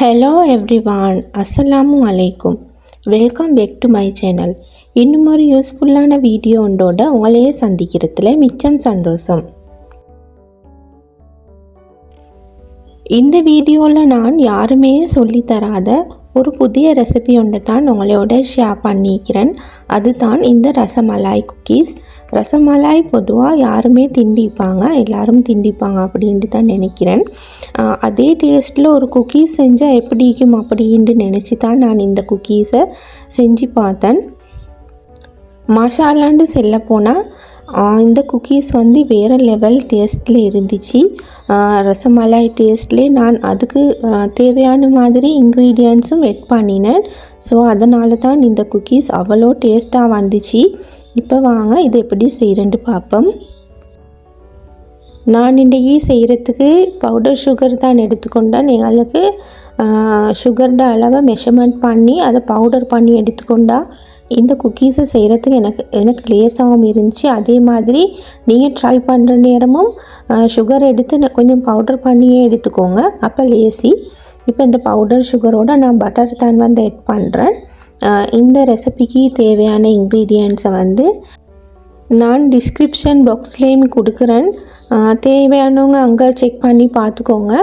Hello everyone அஸ்ஸலாமு அலைக்கும் welcome back to my channel இன்னும் ஒரு யூஸ்ஃபுல்லான வீடியோ ஒன்றோட உங்களையே சந்திக்கிறதுல மிச்சம் சந்தோஷம். இந்த வீடியோவில் நான் யாருமே சொல்லித்தராத ஒரு புதிய ரெசிபி ஒன்று தான் உங்களோட ஷேர் பண்ணிக்கிறேன். அதுதான் இந்த ரசமலாய் குக்கீஸ் ரசமலாய் பொதுவாக யாருமே திண்டிப்பாங்க. எல்லாரும் திண்டிப்பாங்க அப்படின்ட்டு தான் நினைக்கிறேன். அதே டேஸ்ட்டில் ஒரு குக்கீஸ் செஞ்சால் எப்படி இருக்கும் அப்படின்ட்டு நினச்சி தான் நான் இந்த குக்கீஸை செஞ்சு பார்த்தேன். மசாலாண்டு செல்ல போனால் இந்த குக்கீஸ் வந்து வேறு லெவல் டேஸ்ட்டில் இருந்துச்சு. ரசமலாய் டேஸ்ட்லேயே நான் அதுக்கு தேவையான மாதிரி இன்க்ரீடியன்ஸும் எட் பண்ணினேன். ஸோ அதனால தான் இந்த குக்கீஸ் அவ்வளோ டேஸ்ட்டாக வந்துச்சு. இப்போ வாங்க இதை எப்படி செய்கிறேன்ட்டு பார்ப்போம். நான் இன்றைக்கி செய்கிறதுக்கு பவுடர் சுகர் தான் எடுத்துக்கொண்டேன். எங்களுக்கு சுகரோட அளவை மெஷர்மெண்ட் பண்ணி அதை பவுடர் பண்ணி எடுத்துக்கொண்டா இந்த குக்கீஸை செய்கிறதுக்கு எனக்கு எனக்கு லேசாகவும் இருந்துச்சு. அதே மாதிரி நீங்கள் ட்ரை பண்ணுற நேரமும் சுகர் எடுத்து கொஞ்சம் பவுடர் பண்ணியே எடுத்துக்கோங்க. அப்போ லேசி. இப்போ இந்த பவுடர் சுகரோடு நான் பட்டர் தான் வந்து எட் பண்ணுறேன் இந்த ரெசிபிக்கு தேவையான இன்க்ரீடியன்ஸை வந்து நான் டிஸ்கிரிப்ஷன் பாக்ஸ்லேயும் கொடுக்குறேன். தேவையானவங்க அங்கே செக் பண்ணி பார்த்துக்கோங்க.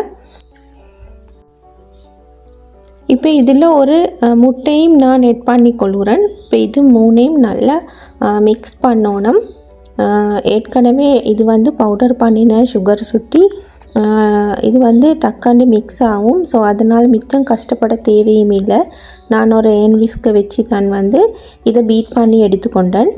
இப்போ இதில் ஒரு முட்டையும் நான் எட் பண்ணி கொள்கிறேன் இப்போ இது மூணையும் நல்லா மிக்ஸ் பண்ணணும். ஏற்கனவே இது வந்து பவுடர் பண்ணின சுகர் சுட்டி இது வந்து டக்காண்டு மிக்ஸ் ஆகும். ஸோ அதனால் மிச்சம் கஷ்டப்பட தேவையும் இல்லை. நான் ஒரு ஏன் விஸ்கை வச்சு தான் வந்து இதை பீட் பண்ணி எடுத்துக்கொண்டேன்.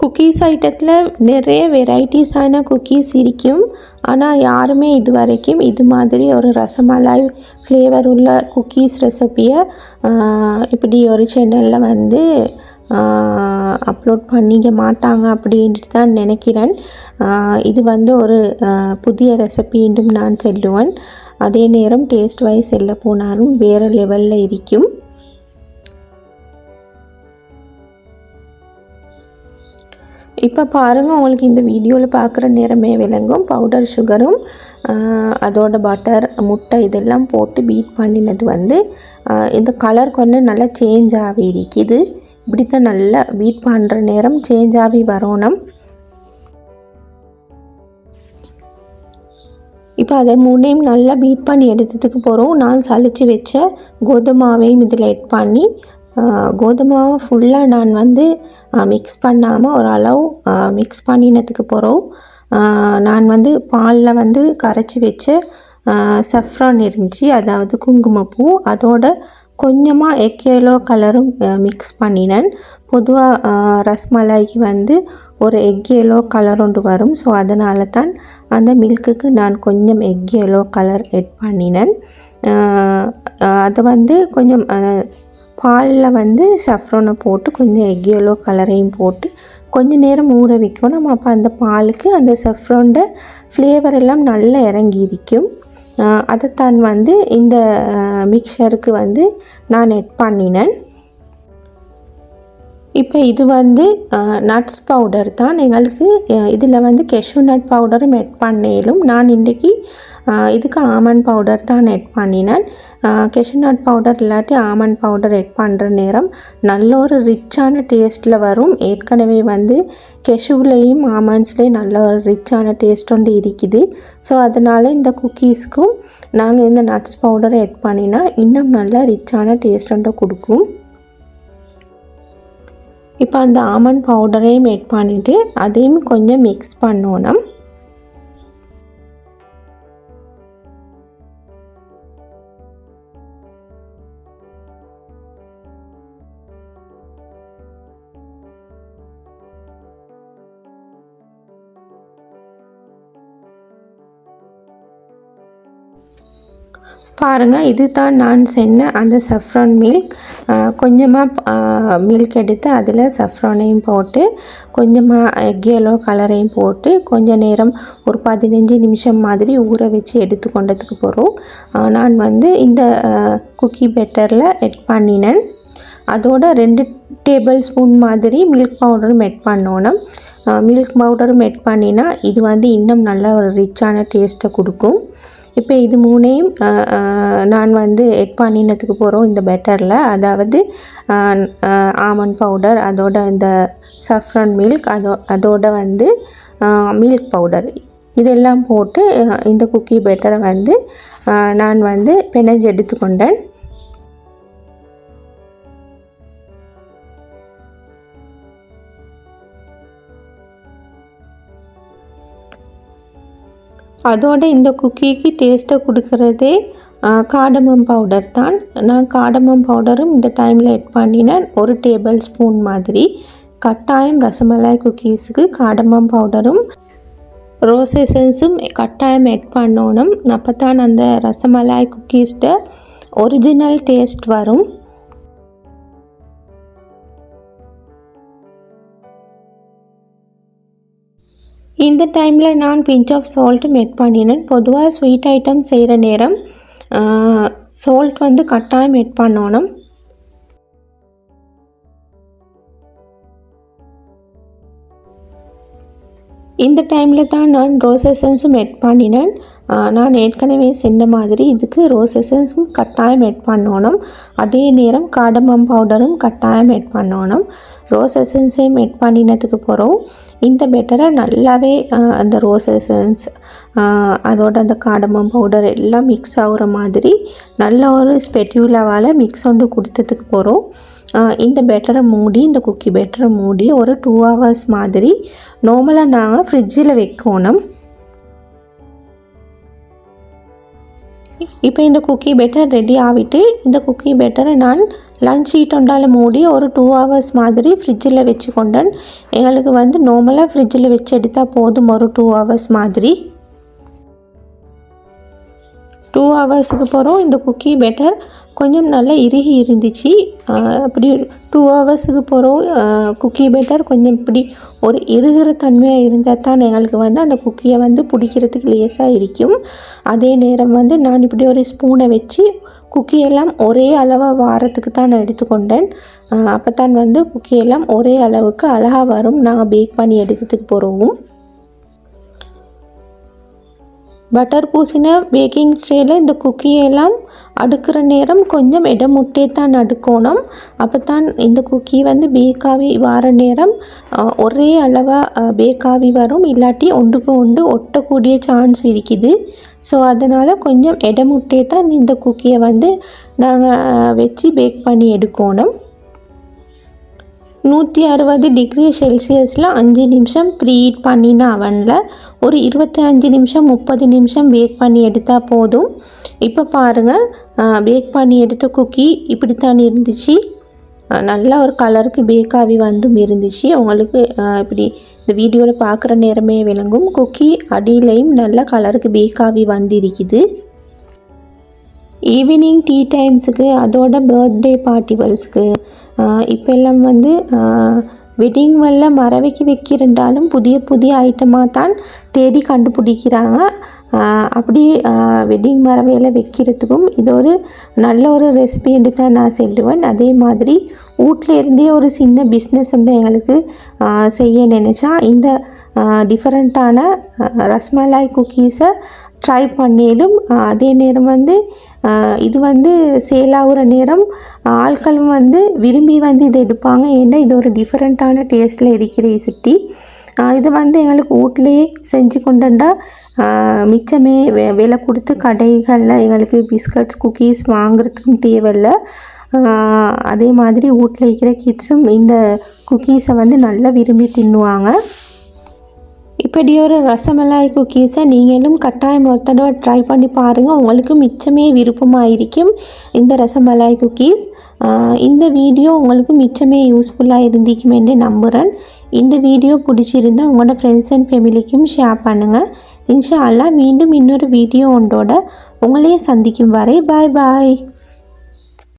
குக்கீஸ் ஐட்டத்தில் நிறைய வெரைட்டிஸான குக்கீஸ் இருக்கும். ஆனால் யாருமே இது வரைக்கும் இது மாதிரி ஒரு ரசமலாய் ஃப்ளேவர் உள்ள குக்கீஸ் ரெசிப்பியை இப்படி ஒரு சேனலில் வந்து அப்லோட் பண்ணிக்க மாட்டாங்க அப்படின்ட்டு தான் நினைக்கிறேன். இது வந்து ஒரு புதிய ரெசிபி என்றும் நான் சொல்லுவேன். அதே நேரம் டேஸ்ட் வைஸ் செல்ல போனாலும் வேறு லெவலில் இருக்கும். இப்போ பாருங்கள் உங்களுக்கு இந்த வீடியோவில் பார்க்குற நேரமே விளங்கும். பவுடர் சுகரும் அதோட பட்டர் முட்டை இதெல்லாம் போட்டு பீட் பண்ணினது வந்து இந்த கலர் கொஞ்சம் நல்லா சேஞ்ச் ஆகி இருக்குது. இப்படி தான் நல்லா பீட் பண்ணுற நேரம் சேஞ்ச் ஆகி வரணும் இப்போ அதை மூணையும் நல்லா பீட் பண்ணி எடுத்ததுக்கு போகிறோம் நான் சளிச்சு வச்ச கோதுமாவையும் இதில் எட் பண்ணி கோதுமை கோதுமாவை ஃபுல்லாக நான் வந்து மிக்ஸ் பண்ணாமல் ஒரு அளவு மிக்ஸ் பண்ணினதுக்கு போகிறோம் நான் வந்து பாலில் வந்து கரைச்சி வச்ச சஃப்ரான் இருந்துச்சு அதாவது குங்குமப்பூ. அதோட கொஞ்சமாக எக் எல்லோ கலரும் மிக்ஸ் பண்ணினேன். பொதுவாக ரஸ்மலாய்க்கு வந்து ஒரு எக் எல்லோ கலர் ஒன்று வரும். ஸோ அதனால தான் அந்த மில்க்குக்கு நான் கொஞ்சம் எக் எல்லோ கலர் எட் பண்ணினேன். அது அதை வந்து கொஞ்சம் பாலில் வந்து சஃப்ரோனை போட்டு கொஞ்சம் எக் எல்லோ கலரையும் போட்டு கொஞ்ச நேரம் ஊற வைக்கும் நம்ம அப்போ அந்த பாலுக்கு அந்த சஃப்ரோண்ட ஃப்ளேவர் எல்லாம் நல்லா இறங்கி இருக்கும் அதைத்தான் வந்து இந்த மிக்சருக்கு வந்து நான் எட் பண்ணினேன். இப்போ இது வந்து நட்ஸ் பவுடர் தான். எங்களுக்கு இதில் வந்து கெஷு நட் பவுடரும் எட் பண்ணேலும் நான் இன்றைக்கி இதுக்கு ஆமண்ட் பவுடர் தான் எட் பண்ணினேன். கெஷு நட் பவுடர் இல்லாட்டி ஆமண்ட் பவுடர் எட் பண்ணுற நேரம் நல்ல ஒரு ரிச்சான டேஸ்ட்டில் வரும். ஏற்கனவே வந்து கெஷுவிலையும் ஆமண்ட்ஸ்லேயும் நல்ல ஒரு ரிச்சான டேஸ்ட் ஒன்று இருக்குது. ஸோ அதனால் இந்த குக்கீஸ்க்கும் நாங்கள் இந்த நட்ஸ் பவுடரை எட் பண்ணினா இன்னும் நல்லா ரிச்சான டேஸ்ட் ஒன்று கொடுக்கும். இப்போ அந்த ஆமண்ட் பவுடரையும் எட் பண்ணிவிட்டு அதையும் கொஞ்சம் மிக்ஸ் பண்ணணும். பாருங்கள் இது தான் நான் சென்ன அந்த சஃப்ரான் மில்க் கொஞ்சமாக மில்க் எடுத்து அதில் சஃப்ரானையும் போட்டு கொஞ்சமாக எக் எல்லோ கலரையும் போட்டு கொஞ்ச நேரம் ஒரு பதினஞ்சு நிமிஷம் மாதிரி ஊற வச்சு எடுத்து கொண்டதுக்கு போகிறோம் நான் வந்து இந்த குக்கி பெட்டரில் எட் பண்ணினேன். அதோட ரெண்டு டேபிள் ஸ்பூன் மாதிரி மில்க் பவுடரும் எட் பண்ணணும். மில்க் பவுடரும் எட் பண்ணினா இது வந்து இன்னும் நல்ல ஒரு ரிச்சான டேஸ்ட்டை கொடுக்கும். இப்போ இது மூணையும் நான் வந்து எட் பண்ணினதுக்கு போகிறோம் இந்த பெட்டரில் அதாவது ஆமண்ட் பவுடர் அதோட இந்த சஃப்ரன் மில்க் அதோ அதோட வந்து மில்க் பவுடர் இதெல்லாம் போட்டு இந்த குக்கி பெட்டரை வந்து நான் வந்து பிணைஞ்சு எடுத்துக்கொண்டேன். அதோட இந்த குக்கீக்கு டேஸ்ட்டை கொடுக்குறதே காடமம் பவுடர் தான். நான் காடமம் பவுடரும் இந்த டைமில் எட் பண்ணினேன் ஒரு டேபிள் ஸ்பூன் மாதிரி கட்டாயம் ரசமலாய் குக்கீஸுக்கு காடமம் பவுடரும் ரோஸ் எசன்ஸும் கட்டாயம் எட் பண்ணணும். அப்போ தான் அந்த ரசமலாய் குக்கீஸ்ட ஒரிஜினல் டேஸ்ட் வரும். இந்த டைமில் நான் பிஞ்ச் ஆஃப் சால்ட்டும் எட் பண்ணினேன். பொதுவாக ஸ்வீட் ஐட்டம் செய்கிற நேரம் சால்ட் வந்து கட்டாயம் எட் பண்ணணும். இந்த டைமில் தான் நான் ரோஸ் எசன்ஸும் எட் பண்ணினேன். நான் ஏற்கனவே சென்ன மாதிரி இதுக்கு ரோஸ் எசன்ஸும் கட்டாயம் எட் பண்ணணும். அதே நேரம் காடமம் பவுடரும் கட்டாயம் எட் பண்ணணும். ரோஸ் எசன்ஸையும் எட் பண்ணினதுக்கு போகிறோம் இந்த பெட்டரை நல்லாவே அந்த ரோஸ் எசன்ஸ் அதோட அந்த காடமம் பவுடர் எல்லாம் மிக்ஸ் ஆகுற மாதிரி நல்ல ஒரு ஸ்பெட்யூலாவால் மிக்ஸ் ஒன்று கொடுத்ததுக்கு போகிறோம் இந்த பெட்டரை மூடி இந்த குக்கி பெட்டரை மூடி ஒரு டூ ஹவர்ஸ் மாதிரி நார்மலாக நாங்கள் ஃப்ரிட்ஜில் வைக்கணும். இப்போ இந்த குக்கி பெட்டர் ரெடி ஆகிட்டு இந்த குக்கி பெட்டரை நான் லஞ்ச் ஷீட் ஒன்றால் மூடி ஒரு டூ ஹவர்ஸ் மாதிரி ஃப்ரிட்ஜில் வச்சு கொண்டேன் எங்களுக்கு வந்து நார்மலாக ஃப்ரிட்ஜில் வச்சு எடுத்தால் போதும் ஒரு டூ ஹவர்ஸ் மாதிரி. டூ ஹவர்ஸுக்கு போகிறோம் இந்த குக்கி பெட்டர் கொஞ்சம் நல்லா இறுகி இருந்துச்சு. அப்படி டூ ஹவர்ஸுக்கு போகிறோம் குக்கி பெட்டர் கொஞ்சம் இப்படி ஒரு இறுகிற தன்மையாக இருந்தால் தான் எங்களுக்கு வந்து அந்த குக்கியை வந்து பிடிக்கிறதுக்கு லேசாக இருக்கும். அதே நேரம் வந்து நான் இப்படி ஒரு ஸ்பூனை வச்சு குக்கியெல்லாம் ஒரே அளவாக வாரத்துக்கு தான் நான் எடுத்துக்கொண்டேன். அப்போ தான் வந்து குக்கியெல்லாம் ஒரே அளவுக்கு அழகாக வரும். நாங்கள் பேக் பண்ணி எடுக்கிறதுக்கு போகிறோம் பட்டர் பூசின பேக்கிங் ட்ரேயில் இந்த குக்கியெல்லாம் அடுக்கிற நேரம் கொஞ்சம் இடம் முட்டே தான் அடுக்கணும் அப்போ தான் இந்த குக்கி வந்து பேக்காவி வார நேரம் ஒரே அளவாக பேக்காவி வரும். இல்லாட்டி ஒன்றுக்கு ஒன்று ஒட்டக்கூடிய சான்ஸ் இருக்குது. ஸோ அதனால் கொஞ்சம் இடம் முட்டே தான் இந்த குக்கியை வந்து நாங்கள் வச்சு பேக் பண்ணி எடுக்கணும். நூற்றி அறுபது டிகிரி செல்சியஸில் அஞ்சு நிமிஷம் ப்ரீஹீட் பண்ணின அவனில் ஒரு இருபத்தி அஞ்சு நிமிஷம் முப்பது நிமிஷம் பேக் பண்ணி எடுத்தால் போதும். இப்போ பாருங்கள் பேக் பண்ணி எடுத்த குக்கி இப்படித்தான் இருந்துச்சு. நல்ல ஒரு கலருக்கு பேக்காகி வந்தும் இருந்துச்சு. உங்களுக்கு இப்படி இந்த வீடியோவில் பார்க்குற நேரமே விளங்கும். குக்கி அடியிலையும் நல்ல கலருக்கு பேக்காகி வந்திருக்குது. ஈவினிங் டீ டைம்ஸுக்கு அதோட பர்த்டே பார்ட்டிவல்ஸுக்கு இப்போ எல்லாம் வந்து வெட்டிங் வல்ல மறவைக்கு வைக்கிறண்டாலும் புதிய புதிய ஐட்டமாக தான் தேடி கண்டுபிடிக்கிறாங்க. அப்படி வெட்டிங் மரவையில் வைக்கிறதுக்கும் இது ஒரு நல்ல ஒரு ரெசிபி என்று தான் நான் சொல்லுவேன். அதே மாதிரி வீட்டில் இருந்தே ஒரு சின்ன பிஸ்னஸ் வந்து எங்களுக்கு செய்ய நினச்சா இந்த டிஃப்ரெண்ட்டான ரஸ்மலாய் குக்கீஸை ட்ரை பண்ணிடும் அதே நேரம் வந்து இது வந்து சேலாகிற நேரம் ஆட்களும் வந்து விரும்பி வந்து இதை எடுப்பாங்க. ஏன்னா இது ஒரு டிஃப்ரெண்ட்டான டேஸ்ட்டில் இருக்கிற சுட்டி. இது வந்து எங்களுக்கு வீட்லேயே செஞ்சு கொண்டுண்டா மிச்சமே விலை கொடுத்து கடைகளில் எங்களுக்கு பிஸ்கட்ஸ் குக்கீஸ் வாங்குறதுக்கும் தேவையில்லை. அதே மாதிரி வீட்டில் இருக்கிற கிட்ஸும் இந்த குக்கீஸை வந்து நல்லா விரும்பி தின்னுவாங்க. இப்படி ஒரு ரசமலாய் குக்கீஸை நீங்களும் கட்டாயம் ஒரு தடவை ட்ரை பண்ணி பாருங்கள் உங்களுக்கு மிச்சமே விருப்பமாக இருக்கும் இந்த ரசமலாய் குக்கீஸ். இந்த வீடியோ உங்களுக்கு மிச்சமே யூஸ்ஃபுல்லாக இருந்திக்குமென்று நம்புகிறேன் இந்த வீடியோ பிடிச்சிருந்தால் உங்களோட ஃப்ரெண்ட்ஸ் அண்ட் ஃபேமிலிக்கும் ஷேர் பண்ணுங்கள் இன்ஷா அல்லா மீண்டும் இன்னொரு வீடியோ ஒன்றோட உங்களையே சந்திக்கும் வரை பாய் பாய்